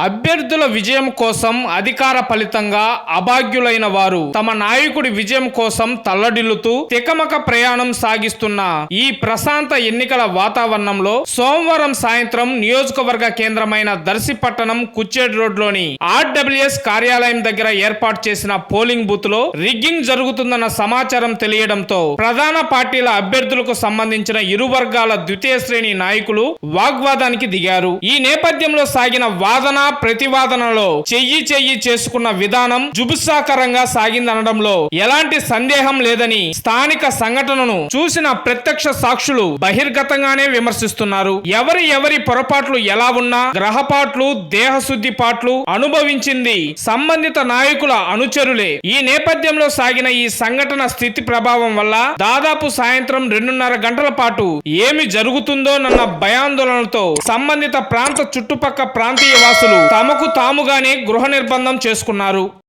అభ్యర్థుల విజయం కోసం అధికార ఫలితంగా అభాగ్యులైన వారు తమ నాయకుడి విజయం కోసం తల్లడిల్లుతూ తికమక ప్రయాణం సాగిస్తున్న ఈ ప్రశాంత ఎన్నికల వాతావరణంలో సోమవారం సాయంత్రం నియోజకవర్గ కేంద్రమైన దర్శి పట్టణం కుచ్చేడ్ రోడ్లోని ఆర్డబ్ల్యూఎస్ కార్యాలయం దగ్గర ఏర్పాటు చేసిన పోలింగ్ బూత్లో రిగ్గింగ్ జరుగుతుందన్న సమాచారం తెలియడంతో ప్రధాన పార్టీల అభ్యర్థులకు సంబంధించిన ఇరు వర్గాల ద్వితీయ శ్రేణి నాయకులు వాగ్వాదానికి దిగారు. ఈ నేపథ్యంలో సాగిన వాదన ప్రతివాదనలో చెయ్యి చెయ్యి చేసుకున్న విధానం జుబుత్సాకరంగా సాగిందనడంలో ఎలాంటి సందేహం లేదని స్థానిక సంఘటనను చూసిన ప్రత్యక్ష సాక్షులు బహిర్గతంగానే విమర్శిస్తున్నారు. ఎవరి ఎవరి పొరపాట్లు ఎలా ఉన్నా గ్రహపాట్లు దేహశుద్ధి పాట్లు అనుభవించింది సంబంధిత నాయకుల అనుచరులే. ఈ నేపథ్యంలో సాగిన ఈ సంఘటన స్థితి ప్రభావం వల్ల దాదాపు సాయంత్రం రెండున్నర గంటల పాటు ఏమి జరుగుతుందోనన్న భయాందోళనలతో సంబంధిత ప్రాంత చుట్టుపక్క ప్రాంతీయ వాసులు తమకు తాముగానే గృహ నిర్బంధం చేసుకున్నారు.